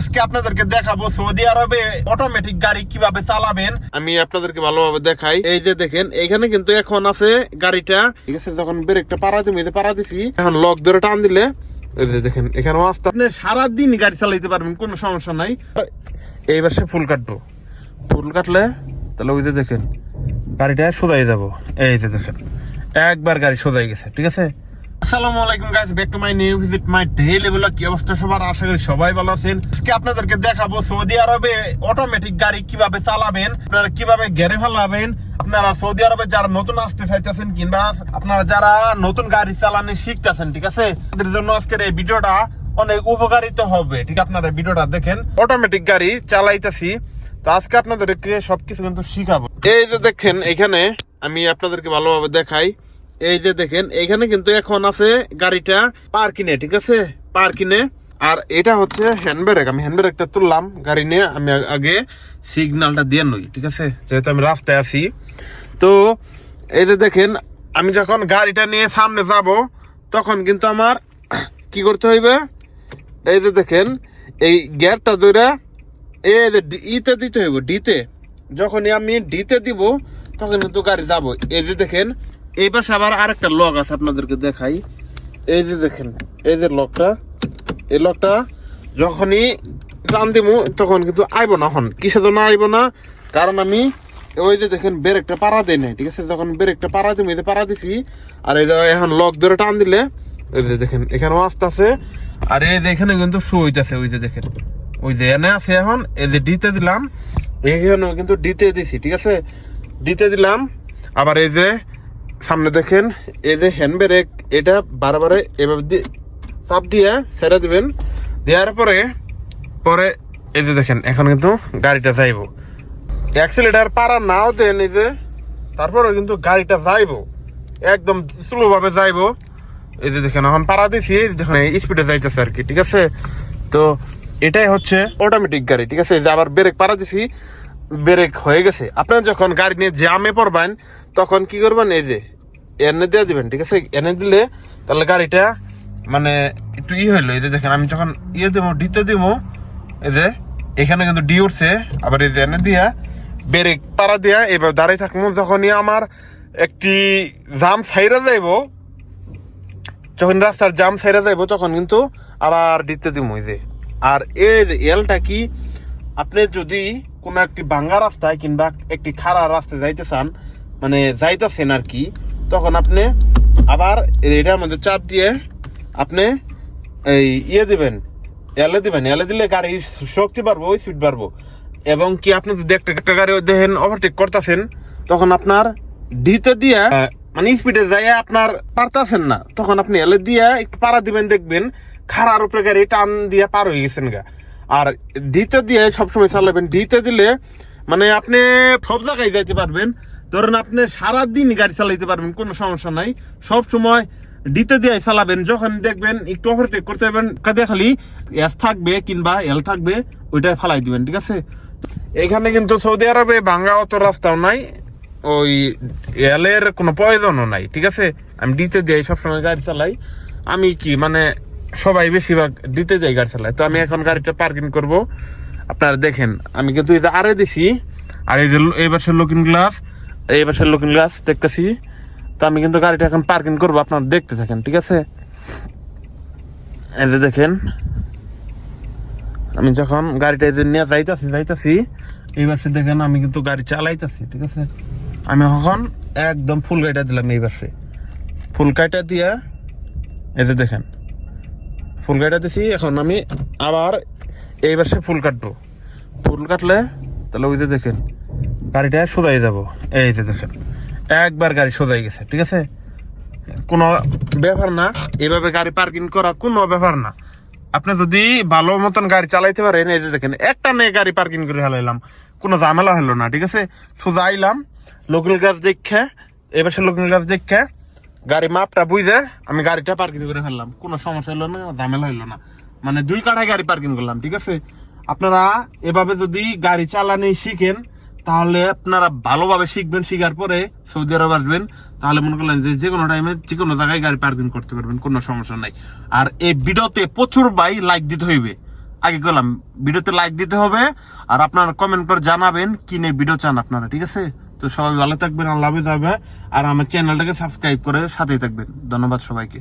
আজকে আপনাদেরকে দেখাবো সৌদি আরবে অটোমেটিক গাড়ি কীভাবে চালাবেন। আমি আপনাদেরকে ভালোভাবে দেখাই। এই যে দেখেন, এখানে কিন্তু এখন আছে গাড়িটা। ঠিক আছে, যখন ব্রেকটা পাড়া দিই পাড়া দিছি। এখন লক ধরে টান দিলে দেখেন এখানে আসতে আপনি সারাদিন গাড়ি চালাইতে পারবেন, কোনো সমস্যা নাই। এইবার সে ফুল কাটবো। ফুল কাটলে, তাহলে ওই যে দেখেন, গাড়িটা সোজাই যাব। এই যে দেখেন, একবার গাড়ি সোজাই গেছে, ঠিক আছে? আসসালামু আলাইকুম guys back to my new visit my daily vlog কি অবস্থা সবার? আশা করি সবাই ভালো আছেন। আজকে আপনাদেরকে দেখাবো সৌদি আরবে অটোমেটিক গাড়ি কীভাবে চালাবেন, আপনারা কীভাবে গেড়ে ফেলাবেন। আপনারা সৌদি আরবে যারা নতুন আসতে চাইতেছেন কিংবা আপনারা যারা নতুন গাড়ি চালানো শিখতেছেন, ঠিক আছে? তাদের জন্য আজকের এই ভিডিওটা অনেক উপকারিত হবে। ঠিক, আপনারা ভিডিওটা দেখেন। অটোমেটিক গাড়ি চালাইতেছি। তো আজকে আপনাদেরকে সবকিছু কিন্তু শিখাবো। এই যে দেখেন, এখানে আমি আপনাদেরকে ভালোভাবে দেখাই। এই যে দেখেন এখানে কিন্তু এখন আছে গাড়িটা পার্কিনে ঠিক আছে? পার্কিনে আর এটা হচ্ছে হ্যান্ড ব্রেক আমি হ্যান্ড ব্রেকটা তুললাম, গাড়ি নিয়ে আমি আগে সিগন্যালটা দিয়ে নই, ঠিক আছে? যেহেতু আমি রাস্তায় আছি। তো এই যে দেখেন, আমি যখন গাড়িটা নিয়ে সামনে যাব, তখন কিন্তু আমার কি করতে হইবে? এই যে দেখেন, এই গিয়ারটা ধরে ডি- ইতে দিতে হইব, ডিতে। যখনই আমি ডিতে দিব, তখন কিন্তু গাড়ি যাব। এই যে দেখেন এই পাশে আবার আরেকটা লক আছে আপনাদেরকে দেখাই। এই যে দেখেন, এই যে লকটা এই লকটা যখনই টান দিব তখন কিন্তু আইব না হন কিসের জন্য আইব না? কারণ আমি ওই যে দেখেন, ব্রেকটা পাড়া দেয় নাই, ঠিক আছে? যখন ব্রেকটা পাড়া দিব এই যে পাড়া দিছি, আর এই যে এখন লক ধরে টান দিলে ওই যে দেখেন, এখানেও আস্তে আছে আর এই যে এখানে কিন্তু শু হইতেছে, ওই যে দেখেন। ওই যে এনে আছে এখন, এই যে ডিতে দিলাম, এখানেও কিন্তু ডিতে দিছি, ঠিক আছে? ডিতে দিলাম, আবার এই যে সামনে দেখেন, এই যে হ্যান্ড ব্রেক এটা বারবারে এভাবে দিয়ে চাপ দিয়ে ছেড়ে দিবেন। দেওয়ার পরে পরে এই যে দেখেন, এখন কিন্তু গাড়িটা যাইবো। অ্যাক্সিলেটার পারা নাও দেন এই যে তারপরে কিন্তু গাড়িটা যাইব। একদম স্লো ভাবে যাইবো। এই যে দেখেন, এখন পাড়া দিছি দেখেন স্পিডে যাইতেছে আর কি, ঠিক আছে? তো এটাই হচ্ছে অটোমেটিক গাড়ি, ঠিক আছে? এই যে আবার ব্রেক পাড়া দিছি ব্রেক হয়ে গেছে। আপনার যখন গাড়ি নিয়ে জ্যামে পড়বেন, তখন কি করবেন? এই যে, এনে দিয়ে দিবেন, ঠিক আছে? এনে দিলে তাহলে গাড়িটা মানে একটু ই হইল। এই যে দেখেন, আমি যখন ইয়ে দেবো, ডিতে দেবো, এই যে, এখানে কিন্তু ডি উঠছে। আবার এই যে এনে দিয়া, ব্রেক পাড়া দিয়া, এবার দাঁড়িয়ে থাকব। যখনই আমার একটি জাম ছাইরা যাইবো, যখন রাস্তার জাম সাইরা যাইব, তখন কিন্তু আবার দিতে দিব যে। আর এই যে এলটা কি? আপনি যদি কোনো একটি ভাঙ্গা রাস্তায় কিংবা একটি খাড়া রাস্তায় যাইতে চান মানে যাইতেছেন আর কি, তখন আপনি আবার এটার মধ্যে চাপ দিয়ে আপনি এই ইয়ে দিবেন, এলে দিবেন, এলে দিলে গাড়ির শক্তি বাড়বো ওই স্পিড বাড়বো। এবং কি আপনি যদি একটা একটা গাড়ি দেখেন ওভারটেক করতেছেন, তখন আপনার ডিতে দিয়ে মানে স্পিডে যাই আপনার পারতাছেন না। তখন আপনি এলে দিয়ে একটু পাড়া দিবেন, দেখবেন খারার উপরে গাড়ি টান দিয়ে পার হয়ে গেছেন গা। আর ডিতে দিয়ে সবসময় চালাবেন। ডিতে দিলে মানে আপনি সব জায়গায় যাইতে পারবেন। ধরেন আপনি সারাদিন গাড়ি চালাইতে পারবেন, কোনো সমস্যা নাই। সব সময় ডিতে দিয়ে চালাবেন। যখন দেখবেন একটু ওভারটেক করতে পারবেন কাদে খালি এস থাকবে কিংবা এল থাকবে, ওইটাই ফালাই দিবেন, ঠিক আছে? এখানে কিন্তু সৌদি আরবে ভাঙ্গা অত রাস্তাও নাই, ওই এলের কোনো প্রয়োজনও নাই, ঠিক আছে? আমি ডিতে দিয়ে সবসময় গাড়ি চালাই। আমি কি মানে সবাই বেশিরভাগ দিতে দিয়ে গাড়ি চালায়। তো আমি এখন গাড়িটা পার্কিং করব। আপনারা দেখেন, আমি কিন্তু এই যে আরে দিছি, আর এই যে এই পাশের লুকিং গ্লাস এই পাশের লুকিং গ্লাস দেখতেছি। তো আমি কিন্তু গাড়িটা এখন পার্কিং করব, আপনারা দেখতে থাকেন, ঠিক আছে? এই যে দেখেন, আমি যখন গাড়িটা এই যে নিয়ে যাইতাছি যাইতাছি, এই পাশে দেখেন আমি কিন্তু গাড়ি চালাইতাছি, ঠিক আছে? আমি এখন একদম ফুল গাড়িটা দিলাম এই পাশে। ফুল গাড়িটা দিয়া, এই যে দেখেন ফুল গাড়িটা দিছি, এখন আমি আবার এই পাশে ফুল কাটবো। ফুল কাটলে, তাহলে ওই যে দেখেন, গাড়িটা সোজাই যাব। এই যে দেখেন, একবার গাড়ি সোজাই গেছে, ঠিক আছে? কোনো ব্যাপার না, এভাবে গাড়ি পার্কিং করা কোনো ব্যাপার না। আপনি যদি ভালো মতন গাড়ি চালাইতে পারেন, এই যে দেখেন, একটা নিয়ে গাড়ি পার্কিং করে হালাইলাম কোনো ঝামেলা হলো না, ঠিক আছে? সোজা আইলাম লোকাল গাছ দেখে, এবার সে লোকাল গাছ দেখে গাড়ি মাপটা বুঝে আমি গাড়িটা পার্কিং করে ফেললাম। কোনো সমস্যা হলো না, ঝামেলা হলো না। মানে দুই কাঠায় গাড়ি পার্কিং করলাম, ঠিক আছে? আপনারা এভাবে যদি গাড়ি চালানি শিখেন, তাহলে আপনারা ভালোভাবে শিখবেন, শিখার পরে সৌদি আরব আসবেন। তাহলে মনে করলেন যে কোনো টাইমে যে কোনো জায়গায় গাড়ি পার্কিং করতে পারবেন, কোনো সমস্যা নাই। আর এই ভিডিওতে প্রচুর বাই লাইক দিতে হইবে। আগে করলাম, ভিডিওতে লাইক দিতে হবে, আর আপনারা কমেন্ট করে জানাবেন কি নিয়ে ভিডিও চান আপনারা, ঠিক আছে? তো সবাই ভালো থাকবেন, আল্লাহ হবে। আর আমার চ্যানেলটাকে সাবস্ক্রাইব করে সাথেই থাকবেন। ধন্যবাদ সবাইকে।